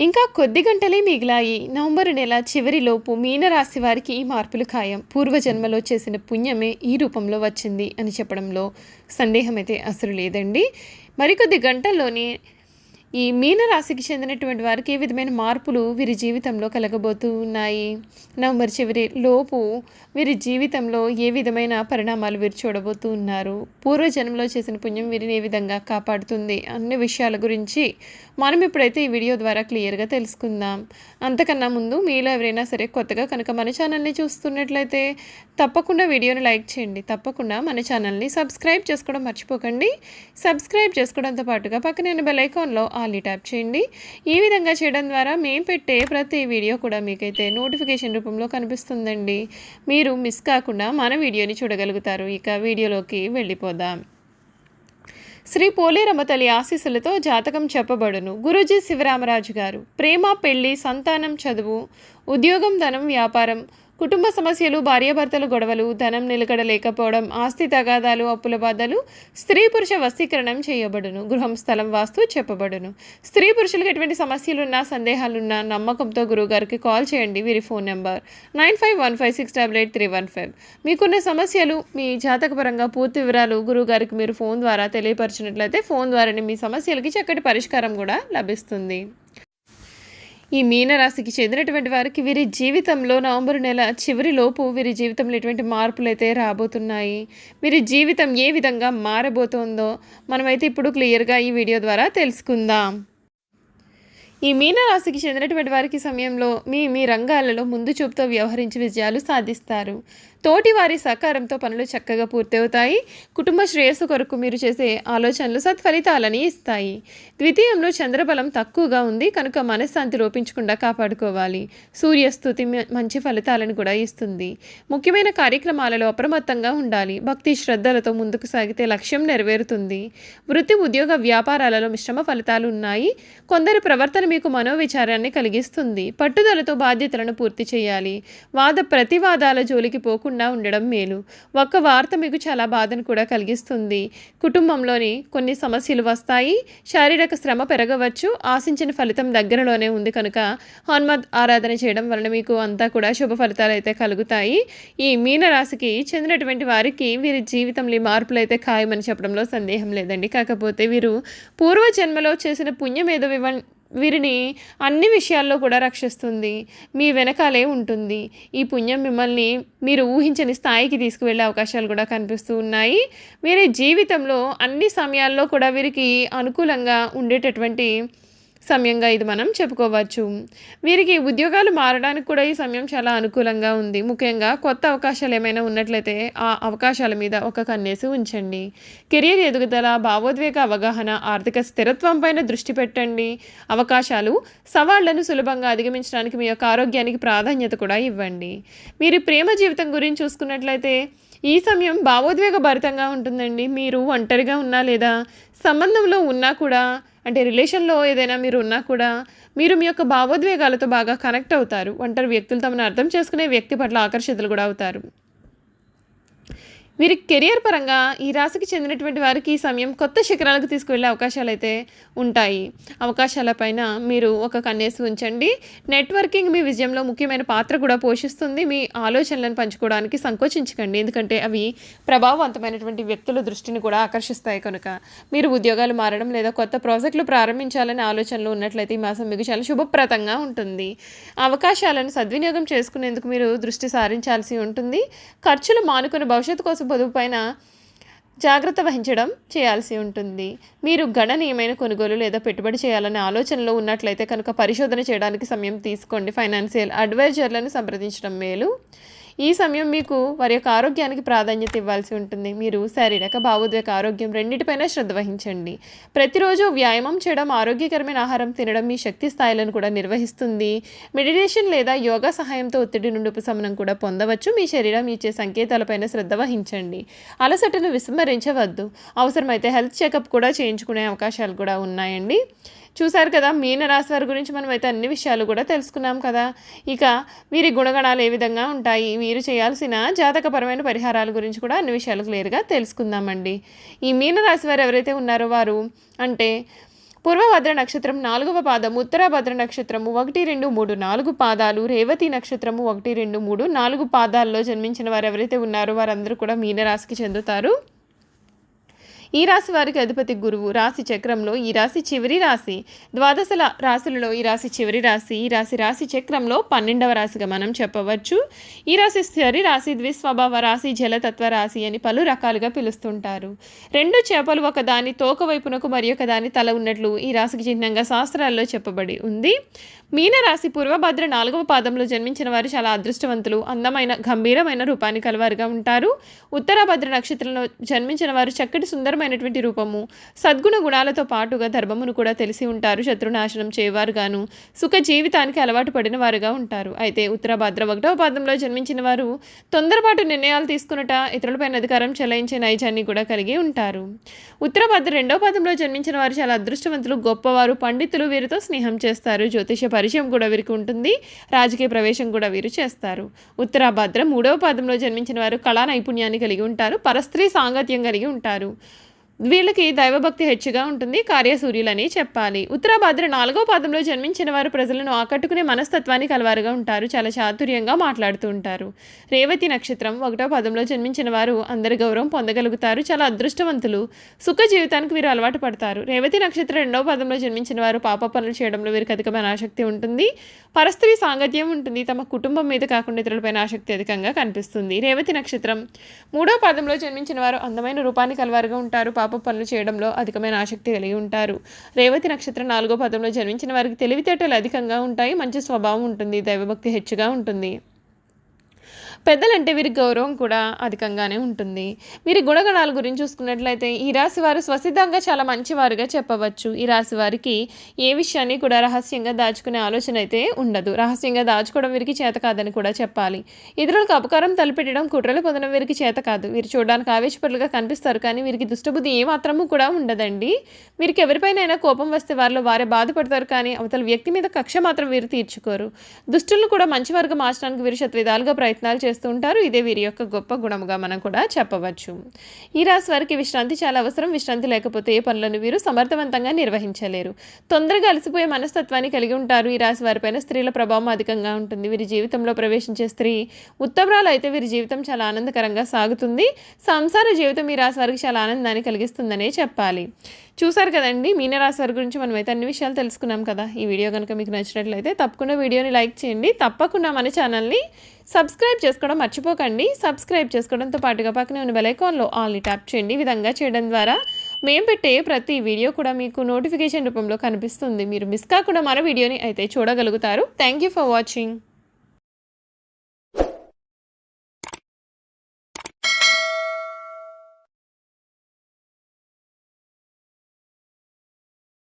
ఇంకా కొద్ది గంటలే మిగిలాయి. నవంబరు నెల చివరిలోపు మీనరాశి వారికి ఈ మార్పులు ఖాయం. పూర్వజన్మలో చేసిన పుణ్యమే ఈ రూపంలో వచ్చింది అని చెప్పడంలో సందేహం అయితే అసలు లేదండి. మరికొద్ది గంటల్లోనే ఈ మీనరాశికి చెందినటువంటి వారికి ఏ విధమైన మార్పులు వీరి జీవితంలో కలగబోతూ ఉన్నాయి నవంబర్ చివరి లోపు వీరి జీవితంలో ఏ విధమైన పరిణామాలు వీరు చూడబోతూ ఉన్నారు పూర్వజన్మలో చేసిన పుణ్యం వీరిని ఏ విధంగా కాపాడుతుంది? అన్ని విషయాల గురించి మనం ఇప్పుడైతే ఈ వీడియో ద్వారా క్లియర్గా తెలుసుకుందాం. అంతకన్నా ముందు మీలో ఎవరైనా సరే కొత్తగా కనుక మన ఛానల్ని చూస్తున్నట్లయితే తప్పకుండా వీడియోని లైక్ చేయండి. తప్పకుండా మన ఛానల్ని సబ్స్క్రైబ్ చేసుకోవడం మర్చిపోకండి. సబ్స్క్రైబ్ చేసుకోవడంతో పాటుగా పక్కనే బెల్ ఐకాన్లో ఆల్ని ట్యాప్ చేయండి. ఈ విధంగా చేయడం ద్వారా మేము పెట్టే ప్రతి వీడియో కూడా మీకైతే నోటిఫికేషన్ రూపంలో కనిపిస్తుందండి. మీరు మిస్ కాకుండా మన వీడియోని చూడగలుగుతారు. ఇక వీడియోలోకి వెళ్ళిపోదాం. శ్రీ పోలేరమ్మ తల్లి ఆశీస్సులతో జాతకం చెప్పబడును. గురూజీ శివరామరాజు గారు ప్రేమ పెళ్ళి సంతానం చదువు ఉద్యోగం ధనం వ్యాపారం కుటుంబ సమస్యలు భార్యాభర్తల గొడవలు ధనం నిలకడ లేకపోవడం ఆస్తి తగాదాలు అప్పుల బాధలు స్త్రీ పురుష వస్తీకరణం చేయబడును గృహం స్థలం వాస్తు చెప్పబడును. స్త్రీ పురుషులకు ఎటువంటి సమస్యలున్నా సందేహాలున్నా నమ్మకంతో గురువుగారికి కాల్ చేయండి. వీరి phone number nine five one five six double eight three one five. మీకున్న సమస్యలు మీ జాతకపరంగా పూర్తి వివరాలు గురువుగారికి మీరు ఫోన్ ద్వారా తెలియపరిచినట్లయితే ఫోన్ ద్వారానే మీ సమస్యలకి చక్కటి పరిష్కారం కూడా లభిస్తుంది. ఈ మీనరాశికి చెందినటువంటి వారికి వీరి జీవితంలో నవంబర్ నెల చివరిలోపు వీరి జీవితంలో ఎటువంటి మార్పులు అయితే రాబోతున్నాయి? వీరి జీవితం ఏ విధంగా మారబోతోందో మనమైతే ఇప్పుడు క్లియర్గా ఈ వీడియో ద్వారా తెలుసుకుందాం. ఈ మీనరాశికి చెందినటువంటి వారికి సమయంలో మీ మీ రంగాలలో ముందు చూపుతో వ్యవహరించి విజయాలు సాధిస్తారు. తోటివారి సహకారంతో పనులు చక్కగా పూర్తవుతాయి. కుటుంబ శ్రేయస్సు కొరకు మీరు చేసే ఆలోచనలు సత్ఫలితాలని ఇస్తాయి. ద్వితీయంలో చంద్రబలం తక్కువగా ఉంది. కనుక మనశ్శాంతి లోపించకుండా కాపాడుకోవాలి. సూర్యస్థుతి మ- మంచి ఫలితాలను కూడా ఇస్తుంది. ముఖ్యమైన కార్యక్రమాలలో అప్రమత్తంగా ఉండాలి. భక్తి శ్రద్ధలతో ముందుకు సాగితే లక్ష్యం నెరవేరుతుంది. వృత్తి ఉద్యోగ వ్యాపారాలలో మిశ్రమ ఫలితాలు ఉన్నాయి. కొందరి ప్రవర్తన మీకు మనోవిచారాన్ని కలిగిస్తుంది. పట్టుదలతో బాధ్యతలను పూర్తి చేయాలి. వాద ప్రతివాదాల జోలికి పోకుండా ఉండడం మేలు. ఒక్క వార్త మీకు చాలా బాధను కూడా కలిగిస్తుంది. కుటుంబంలోని కొన్ని సమస్యలు వస్తాయి. శారీరక శ్రమ పెరగవచ్చు. ఆశించిన ఫలితం దగ్గరలోనే ఉంది కనుక హనుమద్ ఆరాధన చేయడం వలన మీకు అంతా కూడా శుభ ఫలితాలు అయితే కలుగుతాయి. ఈ మీనరాశికి చెందినటువంటి వారికి వీరి జీవితంలో మార్పులు అయితే ఖాయమని చెప్పడంలో సందేహం లేదండి. కాకపోతే వీరు పూర్వజన్మలో చేసిన పుణ్యం ఏదో వివ వీరిని అన్ని విషయాల్లో కూడా రక్షిస్తుంది. మీ వెనకాలే ఉంటుంది. ఈ పుణ్యం మిమ్మల్ని మీరు ఊహించని స్థాయికి తీసుకువెళ్ళే అవకాశాలు కూడా కనిపిస్తూ ఉన్నాయి. వీరి జీవితంలో అన్ని సమయాల్లో కూడా వీరికి అనుకూలంగా ఉండేటటువంటి సమయంగా ఇది మనం చెప్పుకోవచ్చు. వీరికి ఉద్యోగాలు మారడానికి కూడా ఈ సమయం చాలా అనుకూలంగా ఉంది. ముఖ్యంగా కొత్త అవకాశాలు ఏమైనా ఉన్నట్లయితే ఆ అవకాశాల మీద ఒక కన్నేసి ఉంచండి. కెరీర్ ఎదుగుదల భావోద్వేగ అవగాహన ఆర్థిక స్థిరత్వం పైన దృష్టి పెట్టండి. అవకాశాలు సవాళ్ళను సులభంగా అధిగమించడానికి మీ యొక్క ఆరోగ్యానికి ప్రాధాన్యత కూడా ఇవ్వండి. మీరు ప్రేమ జీవితం గురించి చూసుకున్నట్లయితే ఈ సమయం భావోద్వేగ భరితంగా ఉంటుందండి. మీరు ఒంటరిగా ఉన్నా లేదా సంబంధంలో ఉన్నా కూడా అంటే రిలేషన్లో ఏదైనా మీరు ఉన్నా కూడా మీరు మీ యొక్క భావోద్వేగాలతో బాగా కనెక్ట్ అవుతారు. ఒంటరి వ్యక్తులు తమను అర్థం చేసుకునే వ్యక్తి పట్ల ఆకర్షితులు కూడా అవుతారు. మీరు కెరియర్ పరంగా ఈ రాశికి చెందినటువంటి వారికి ఈ సమయం కొత్త శిఖరాలకు తీసుకువెళ్ళే అవకాశాలు అయితే ఉంటాయి అవకాశాలపైన మీరు ఒక కన్నేసి ఉంచండి. నెట్వర్కింగ్ మీ విజయంలో ముఖ్యమైన పాత్ర కూడా పోషిస్తుంది. మీ ఆలోచనలను పంచుకోవడానికి సంకోచించకండి. ఎందుకంటే అవి ప్రభావవంతమైనటువంటి వ్యక్తుల దృష్టిని కూడా ఆకర్షిస్తాయి కనుక. మీరు ఉద్యోగాలు మారడం లేదా కొత్త ప్రాజెక్టులు ప్రారంభించాలనే ఆలోచనలు ఉన్నట్లయితే ఈ మాసం మీకు చాలా శుభప్రదంగా ఉంటుంది. అవకాశాలను సద్వినియోగం చేసుకునేందుకు మీరు దృష్టి సారించాల్సి ఉంటుంది. ఖర్చులు మానుకుని భవిష్యత్తు కోసం పొదుపు పైన జాగ్రత్త వహించడం చేయాల్సి ఉంటుంది. మీరు గణనీయమైన కొనుగోలు లేదా పెట్టుబడి చేయాలనే ఆలోచనలో ఉన్నట్లయితే కనుక పరిశోధన చేయడానికి సమయం తీసుకోండి. ఫైనాన్షియల్ అడ్వైజర్లను సంప్రదించడం మేలు. ఈ సమయం మీకు వారి యొక్క ఆరోగ్యానికి ప్రాధాన్యత ఇవ్వాల్సి ఉంటుంది. మీరు శారీరక భావోద్వేగ ఆరోగ్యం రెండింటిపైన శ్రద్ధ వహించండి. ప్రతిరోజు వ్యాయామం చేయడం ఆరోగ్యకరమైన ఆహారం తినడం మీ శక్తి స్థాయిలను కూడా నిర్వహిస్తుంది. మెడిటేషన్ లేదా యోగా సహాయంతో ఒత్తిడి నుండి ఉపశమనం కూడా పొందవచ్చు. మీ శరీరం ఇచ్చే సంకేతాలపైన శ్రద్ధ వహించండి. అలసటను విస్మరించవద్దు అవసరమైతే హెల్త్ చెకప్ కూడా చేయించుకునే అవకాశాలు కూడా ఉన్నాయండి. చూశారు కదా మీనరాశి వారి గురించి మనం అయితే అన్ని విషయాలు కూడా తెలుసుకున్నాం కదా. ఇక వీరి గుణగణాలు ఏ విధంగా ఉంటాయి వీరు చేయాల్సిన జాతకపరమైన పరిహారాల గురించి కూడా అన్ని విషయాలు క్లియర్గా తెలుసుకుందామండి. ఈ మీనరాశి వారు ఎవరైతే ఉన్నారో వారు అంటే పూర్వభద్ర నక్షత్రం నాలుగవ పాదం ఉత్తరాభద్ర నక్షత్రము ఒకటి రెండు మూడు నాలుగు పాదాలు రేవతి నక్షత్రము ఒకటి రెండు మూడు నాలుగు పాదాల్లో జన్మించిన వారు ఎవరైతే ఉన్నారో వారందరూ కూడా మీనరాశికి చెందుతారు. ఈ రాశి వారికి అధిపతి గురువు. రాశి చక్రంలో ఈ రాశి చివరి రాశి. ద్వాదశ రాశులలో ఈ రాశి చివరి రాశి. ఈ రాశి రాశి చక్రంలో పన్నెండవ రాశిగా మనం చెప్పవచ్చు. ఈ రాశి స్థిరి రాశి ద్విస్వభావ రాశి జలతత్వ రాశి అని పలు రకాలుగా పిలుస్తుంటారు. రెండు చేపలు ఒక దాని తోక వైపునకు మరి ఒక దాని తల ఉన్నట్లు ఈ రాశికి చిహ్నంగా శాస్త్రాల్లో చెప్పబడి ఉంది. మీనరాశి పూర్వభద్ర నాలుగవ పాదంలో జన్మించిన వారు చాలా అదృష్టవంతులు అందమైన గంభీరమైన రూపాన్ని కలవారుగా ఉంటారు. ఉత్తరాభద్ర నక్షత్రంలో జన్మించిన వారు చక్కటి సుందరమైనటువంటి రూపము. సద్గుణ గుణాలతో పాటుగా ధర్మమును కూడా తెలిసి ఉంటారు. శత్రునాశనం చేయవారుగాను సుఖ జీవితానికి అలవాటు పడిన వారుగా ఉంటారు. అయితే ఉత్తరాభద్ర ఒకటవ పాదంలో జన్మించిన వారు తొందరపాటు నిర్ణయాలు తీసుకున్నట ఇతరులపైన అధికారం చెలాయించే నైజాన్ని కూడా కలిగి ఉంటారు. ఉత్తరాభద్ర రెండవ పాదంలో జన్మించిన వారు చాలా అదృష్టవంతులు గొప్పవారు పండితులు వీరితో స్నేహం చేస్తారు. జ్యోతిష పరిచయం కూడా వీరికి ఉంటుంది. రాజకీయ ప్రవేశం కూడా వీరు చేస్తారు. ఉత్తరాభద్ర మూడవ పాదంలో జన్మించిన వారు కళా నైపుణ్యాన్ని కలిగి ఉంటారు. పరస్త్రీ సాంగత్యం కలిగి ఉంటారు. వీళ్ళకి దైవభక్తి హెచ్చుగా ఉంటుంది కార్యసూర్యులని చెప్పాలి. ఉత్తరాభాద్ర నాలుగో పాదంలో జన్మించిన వారు ప్రజలను ఆకట్టుకునే మనస్తత్వాన్ని కలవారుగా ఉంటారు చాలా చాతుర్యంగా మాట్లాడుతూ ఉంటారు. రేవతి నక్షత్రం ఒకటో పాదంలో జన్మించిన వారు అందరి గౌరవం పొందగలుగుతారు చాలా అదృష్టవంతులు సుఖ జీవితానికి వీరు అలవాటు పడతారు. రేవతి నక్షత్రం రెండవ పాదంలో జన్మించిన వారు పాప పనులు చేయడంలో వీరికి అధికమైన ఆసక్తి ఉంటుంది. పరస్త్రీ సాంగత్యం ఉంటుంది తమ కుటుంబం మీద కాకుండా ఇతరులపైన ఆసక్తి అధికంగా కనిపిస్తుంది. రేవతి నక్షత్రం మూడో పాదంలో జన్మించిన వారు అందమైన రూపాన్ని కలవారుగా ఉంటారు పాప పనులు చేయడంలో అధికమైన ఆసక్తి కలిగి ఉంటారు. రేవతి నక్షత్రం నాలుగో పదంలో జన్మించిన వారికి తెలివితేటలు అధికంగా ఉంటాయి. మంచి స్వభావం ఉంటుంది. దైవభక్తి హెచ్చుగా ఉంటుంది. పెద్దలంటే వీరి గౌరవం కూడా అధికంగానే ఉంటుంది. వీరి గుణగణాల గురించి చూసుకున్నట్లయితే ఈ రాశి వారు స్వసిద్ధంగా చాలా మంచివారుగా చెప్పవచ్చు. ఈ రాశి వారికి ఏ విషయాన్ని కూడా రహస్యంగా దాచుకునే ఆలోచన అయితే ఉండదు. రహస్యంగా దాచుకోవడం వీరికి చేత కాదని కూడా చెప్పాలి. ఇతరులకు అపకారం తలపెట్టడం కుట్రలు పొందడం వీరికి చేత కాదు. వీరు చూడడానికి ఆవేశపరులుగా కనిపిస్తారు కానీ వీరికి దుష్టబుద్ధి ఏ మాత్రము కూడా ఉండదండి. వీరికి ఎవరిపైనైనా కోపం వస్తే వారిలో వారే బాధపడతారు కానీ అవతల వ్యక్తి మీద కక్ష మాత్రం వీరు తీర్చుకోరు. దుష్టులను కూడా మంచివారుగా మార్చడానికి వీరు శతవిధాలుగా ప్రయత్నాలు చేస్తారు. చేస్తూ ఉంటారు. ఇదే వీరి యొక్క గొప్ప గుణముగా మనం కూడా చెప్పవచ్చు. ఈ రాశి వారికి విశ్రాంతి చాలా అవసరం. విశ్రాంతి లేకపోతే ఏ పనులను వీరు సమర్థవంతంగా నిర్వహించలేరు. తొందరగా అలసిపోయే మనస్తత్వాన్ని కలిగి ఉంటారు. ఈ రాశి వారిపైన స్త్రీల ప్రభావం అధికంగా ఉంటుంది. వీరి జీవితంలో ప్రవేశించే స్త్రీ ఉత్తమరాలు అయితే వీరి జీవితం చాలా ఆనందకరంగా సాగుతుంది. సంసార జీవితం ఈ రాశి వారికి చాలా ఆనందాన్ని కలిగిస్తుందనే చెప్పాలి. చూసారు కదండి మీనరాశి వారి గురించి మనం అయితే అన్ని విషయాలు తెలుసుకున్నాం కదా. ఈ వీడియో కనుక మీకు నచ్చినట్లయితే తప్పకుండా వీడియోని లైక్ చేయండి. తప్పకుండా మన ఛానల్ని సబ్స్క్రైబ్ చేసుకోవడం మర్చిపోకండి. సబ్స్క్రైబ్ చేసుకోవడంతో పాటుగా పక్కనే ఉన్న బెలైకాన్లో ఆల్ని ట్యాప్ చేయండి. ఈ విధంగా చేయడం ద్వారా మేము పెట్టే ప్రతి వీడియో కూడా మీకు నోటిఫికేషన్ రూపంలో కనిపిస్తుంది. మీరు మిస్ కాకుండా మన వీడియోని అయితే చూడగలుగుతారు. Thank you for watching.